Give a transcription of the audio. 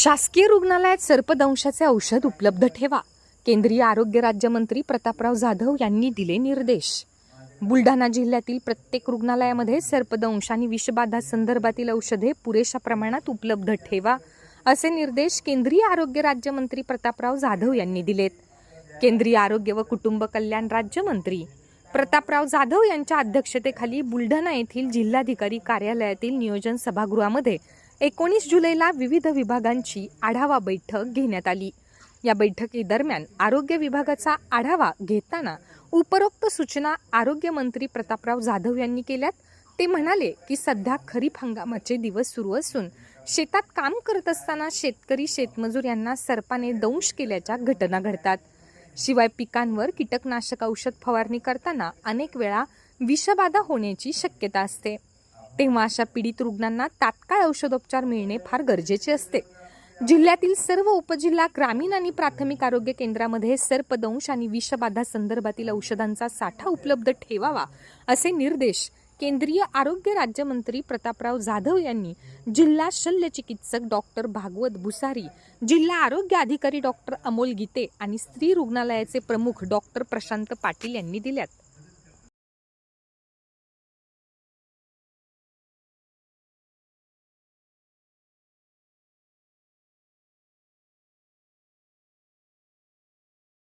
शासकीय रुग्णालयात सर्पदंशाचे औषध उपलब्ध ठेवा. केंद्रीय आरोग्य राज्यमंत्री प्रतापराव जाधव यांनी दिले निर्देश. बुलढाणा जिल्ह्यातील प्रत्येक रुग्णालयामध्ये सर्पदंश आणि विषबाधा संदर्भातील औषधे पुरेशा प्रमाणात उपलब्ध ठेवा असे निर्देश केंद्रीय आरोग्य राज्यमंत्री प्रतापराव जाधव यांनी दिलेत. केंद्रीय आरोग्य व कुटुंब कल्याण राज्यमंत्री प्रतापराव जाधव यांच्या अध्यक्षतेखाली बुलढाणा येथील जिल्हाधिकारी कार्यालयातील नियोजन सभागृहामध्ये एकोणीस जुलैला विविध विभागांची आढावा बैठक घेण्यात आली. या बैठकीदरम्यान आरोग्य विभागाचा आढावा घेताना उपरोक्त सूचना आरोग्यमंत्री प्रतापराव जाधव यांनी केल्यात. ते म्हणाले की सध्या खरीप हंगामाचे दिवस सुरू असून शेतात काम करत असताना शेतकरी शेतमजूर यांना सर्पाने दंश केल्याच्या घटना घडतात. शिवाय पिकांवर कीटकनाशक औषध फवारणी करताना अनेक वेळा विषबाधा होण्याची शक्यता असते. तेव्हा अशा पीडित रुग्णांना तात्काळ औषधोपचार मिळणे फार गरजेचे असते. जिल्ह्यातील सर्व उपजिल्हा ग्रामीण आणि प्राथमिक आरोग्य केंद्रामध्ये सर्पदंश आणि विषबाधा संदर्भातील औषधांचा साठा उपलब्ध ठेवावा असे निर्देश केंद्रीय आरोग्य राज्यमंत्री प्रतापराव जाधव यांनी जिल्हा शल्य चिकित्सक डॉक्टर भागवत भुसारी जिल्हा आरोग्य अधिकारी डॉक्टर अमोल गीते आणि स्त्री रुग्णालयाचे प्रमुख डॉक्टर प्रशांत पाटील यांनी दिल्यात.